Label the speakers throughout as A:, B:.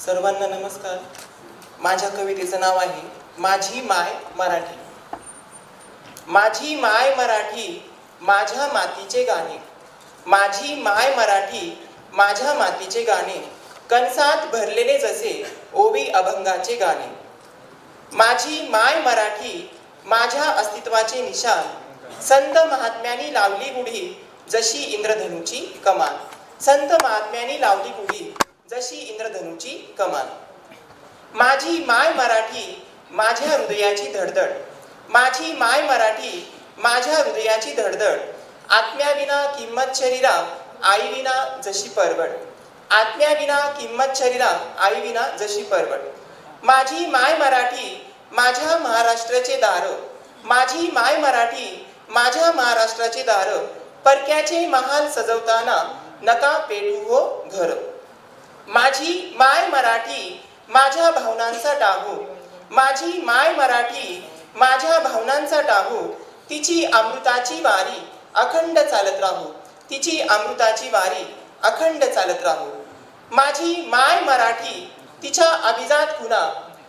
A: सर्वांना नमस्कार. माझ्या कवितेचं नाव आहे माझी माय मराठी. माझी माय मराठी माझ्या मातीचे गाणे. माझी माय मराठी माझ्या मातीचे गाणे. कणसात भरलेले जसे ओवी अभंगाचे गाणे. माझी माय मराठी माझ्या अस्तित्वाचे निशान संत महात्म्यांनी लावली गुढी जशी इंद्रधनुची कमान संत महात्म्यांनी लावली गुढी जशी इंद्रधनुची कमान माझी माय मराठी माझ्या हृदयाची धडधड. माझी माय मराठी माझ्या हृदयाची धडधड. आत्म्याविना किंमत शरीरा आईविना जशी परवड. आत्म्याविना किंमत शरीरा आईविना जशी परवड. माझी माय मराठी माझ्या महाराष्ट्राचे दार. माझी माय मराठी माझ्या महाराष्ट्राचे दार. परक्याचे महाल सजवताना नका पेटू हो घर. माझी माय मराठी माझ्या भावनांचा टाहू माझी माय मराठी माझ्या भावनांचा टाहू तिची अमृताची वारी अखंड चालत राहू. तिची अमृताची वारी अखंड चालत राहू. माझी माय मराठी तिच्या अभिजात खुना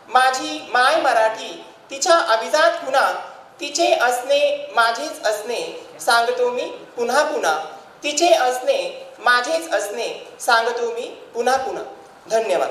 A: माझी माय मराठी तिच्या अभिजात खुना तिचे असणे माझेच असणे सांगतो मी पुन्हा पुन्हा. तिचे असणे सांगतो मी पुन्हा पुन्हा. धन्यवाद.